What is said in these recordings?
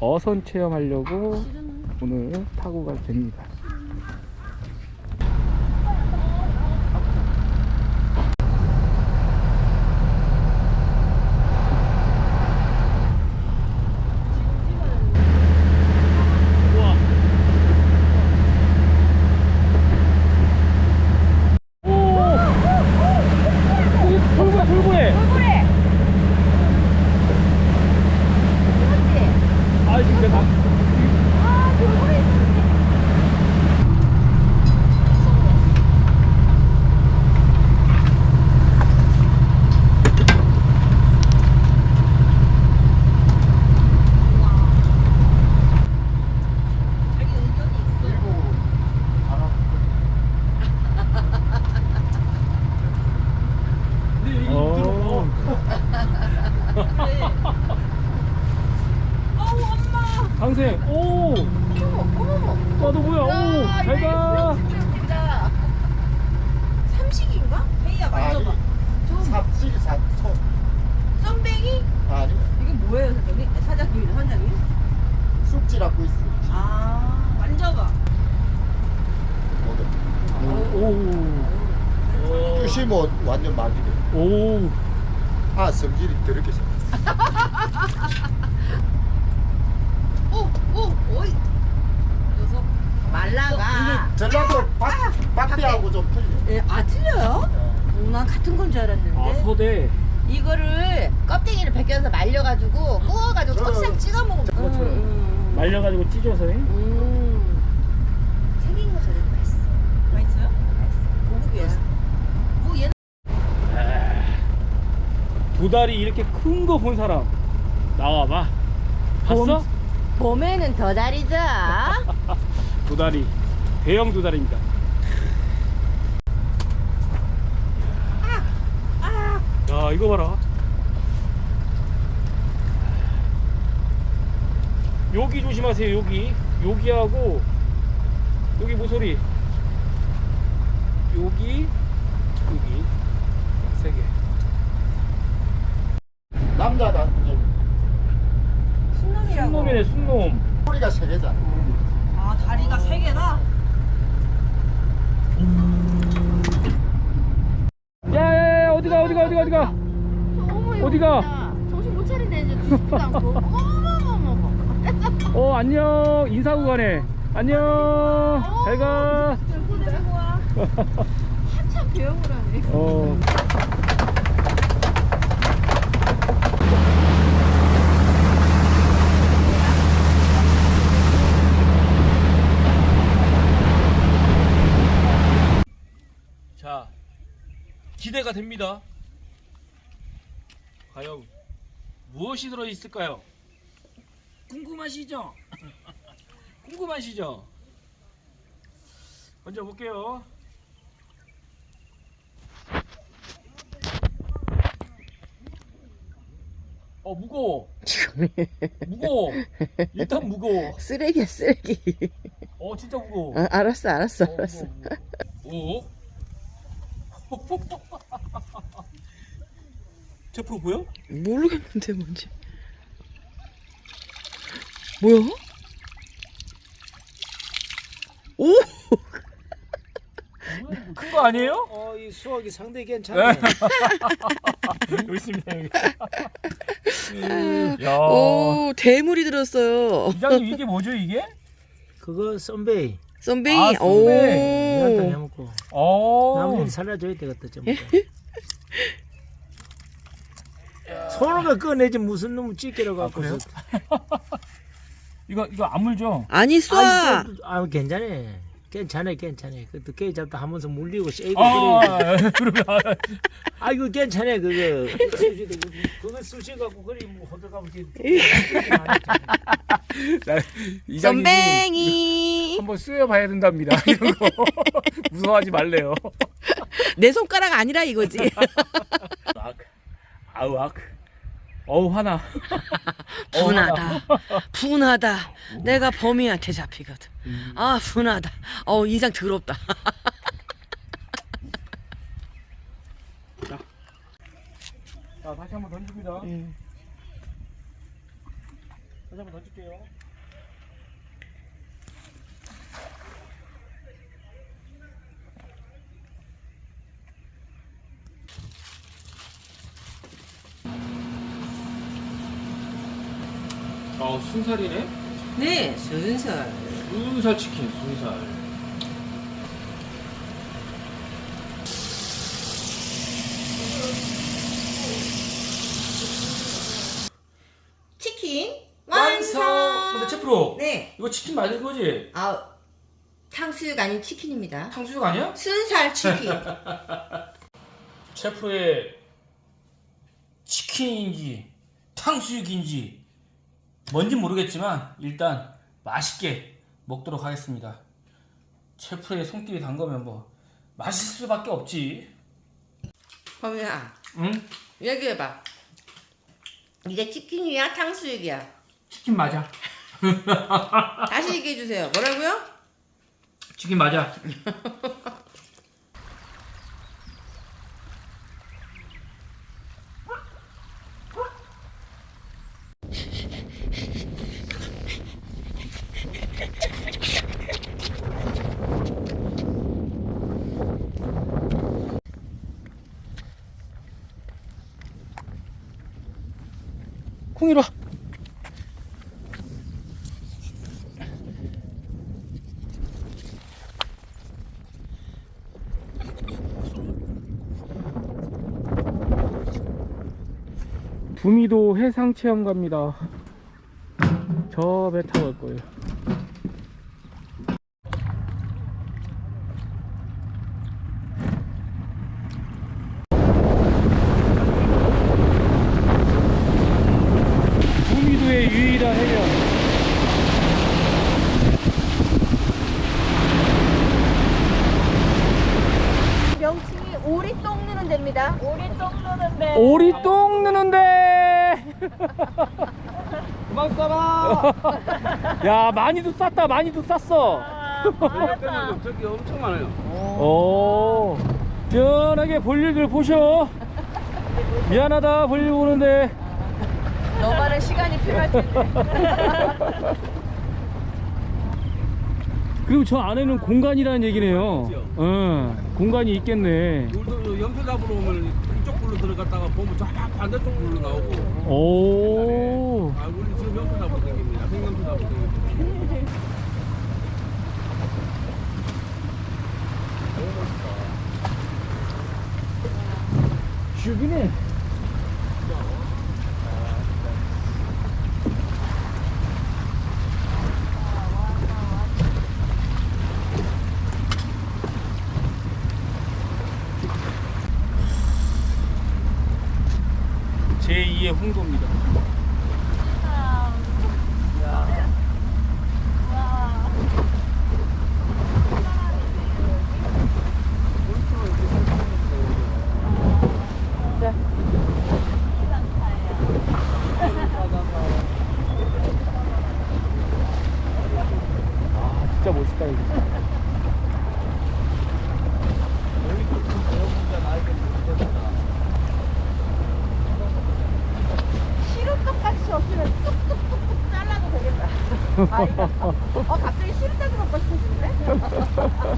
어선 체험하려고 오늘 타고 갈 됩니다. 우와. 오! 돌고래, 돌고래! 돌고래. 그렇지. 아, 지금 내가. 아, 돌고래 있었네. 자기 의견이 있어. 어. 그래. 어우, 엄마. 강생, 오! 어머, 어머머. 와, 너 뭐야? 오! 야, 잘 가! 이거 진짜 웃긴다. 삼식인가? 만져봐. 좀 삽질 사토 썸뱅이? 아니 이게 뭐예요, 사장님? 아, 사장님, 선장님? 쑥질 하고 있어. 아, 만져봐. 오! 뜻이 뭐 완전 말이래. 오! 아 성질이 더럽게 생겼어. 오, 오, 오이. 녀석 말라가. 전라도 박 박대하고 좀 틀려. 예, 아 틀려요? 오, 난 같은 건 줄 알았는데. 아, 서대. 이거를 껍데기를 벗겨서 말려가지고 구워가지고 저- 떡상 찍어 먹으면 그것처럼. 음, 말려가지고 찢어서. 해? 음. 생긴 거 저래도 맛있어. 맛있어요? 맛있어. 고급이야. 뭐 얘는 도다리 이렇게 큰 거 본 사람. 나와봐. 봤어? 봄 에는 더 다리죠. 도다리. 대형 도다리입니다. 야, 이거 봐라. 여기 조심하세요, 여기. 여기하고, 여기 모서리. 여기, 여기. 세 개. 남자다. 이제 순놈이라고. 순놈이네, 순놈. 꼬리가 세 개잖아. 아 다리가 세 개다. 야, 야, 야, 어디가, 어디가, 어디가, 어디가. 어머 어디가? 차린다 이제 뒤집지도 않고. 어머머머머. 어, 안녕. 인사하고 가네. 안녕. 잘 가. 들고 데리고 와. 한참 배영을 하네. 어. 자, 기대가 됩니다. 과연 무엇이 들어 있을까요? 궁금하시죠? 궁금하시죠? 먼저 볼게요. 어 무거워 무거워 일단 무거워 쓰레기야 쓰레기 어 진짜 무거워 아, 알았어 알았어 어, 알았어 무거워, 무거워. 오? 제 프로 보여? 모르겠는데 뭔지 뭐야? 오! 큰 거 아니에요? 어, 이 수학이 상당히 괜찮네. 여기 있습니다 여기 야 오 대물이 들었어요 이장님 이게 뭐죠 이게? 그거. 썬베이 아, 썬베이. 이한테 오 해먹고. 어 나머지 살려줘야 되겠다, 전부 다. 손을 꺼내지 무슨 놈의 찌개로 갖고. 그래요? 이거 이거 안 물죠? 아니 쏴 아, 저- 아, 괜찮네. 괜찮아, 괜찮아. 그것도 깨 잡다 하면서 물리고 쉐이고 아 그래. 그러면 아, 이거 괜찮아, 그거. 그거 쑤시 갖고 그리 뭐 호들갑을 썬뱅이 한번 쓰여봐야 된답니다 이런 거 무서워하지 말래요 내 손가락 아니라 이거지 악 아우 악 어우 화나. 어, 분하다. 분하다. 내가 범인한테 잡히거든. 아 분하다. 어 인상 더럽다. 자 다시 한번 던집니다. 음. 다시 한번 던질게요. 아 순살이네? 네, 순살. 순살 치킨 순살 치킨 완성! 근데 채프로 네. 이거 치킨 맞은 거지? 아 탕수육 아닌 치킨입니다. 탕수육 아니야? 순살 치킨. 채프로의 치킨인지 탕수육인지 뭔지 모르겠지만 일단 맛있게 먹도록 하겠습니다. 채프로의 손길이 단 거면 뭐 맛있을 수밖에 없지. 범이야 응? 얘기해봐. 이게 치킨이야 탕수육이야. 치킨 맞아. 다시 얘기해 주세요. 뭐라고요? 치킨 맞아. 콩이로 와. 부미도 해상 체험 갑니다. 저 배 타고 갈 거예요. 부미도의 유일한 해변. 명칭이 오리똥 누는 데입니다. 오리 똥 누는 데. 오리 똥 느는데. 그만 싸라. 야 많이도 쌌다 많이도 쌌어. 저기 엄청 많아요. 오, 시원하게 볼일들 보셔. 미안하다 볼일 보는데. 너만의 시간이 필요할 텐데. 그리고 저 안에는 공간이라는 얘기네요. 응, 공간이 있겠네. 우리도 염소 잡으러 오면 이쪽 불로 들어갔다가 보면 저 반대쪽 불로 나오고. 오, 아, 우리 지금 염소 잡으러 다닙니다. 생염소 잡으러 다닙니다. 죽이네. 제2의 홍도입니다. 아, 진짜 멋있다, 이거. 시루떡같이 없으면 뚝뚝뚝뚝 잘라도 되겠다. 아이가. 어 갑자기 시루떡이 먹고 싶어지는데?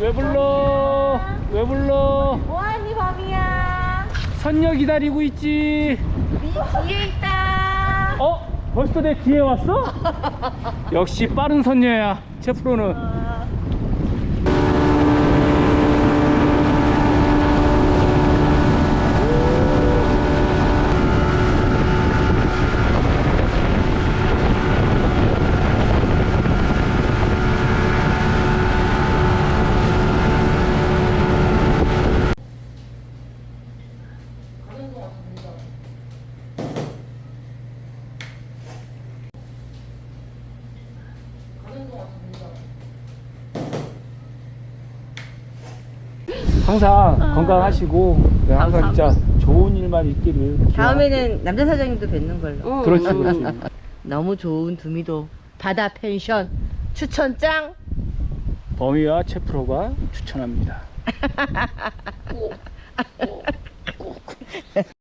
왜 불러? 왜 불러? 선녀 기다리고 있지. 네 뒤에 있다. 어? 벌써 내 뒤에 왔어? 역시 빠른 선녀야. 채프로는. 항상 건강하시고 네, 항상 진짜 좋은 일만 있기를 다음에는 남자 사장님도 뵙는 걸로. 그렇지 그렇지. 너무 좋은 두미도 바다 펜션 추천 짱. 범위와 채프로가 추천합니다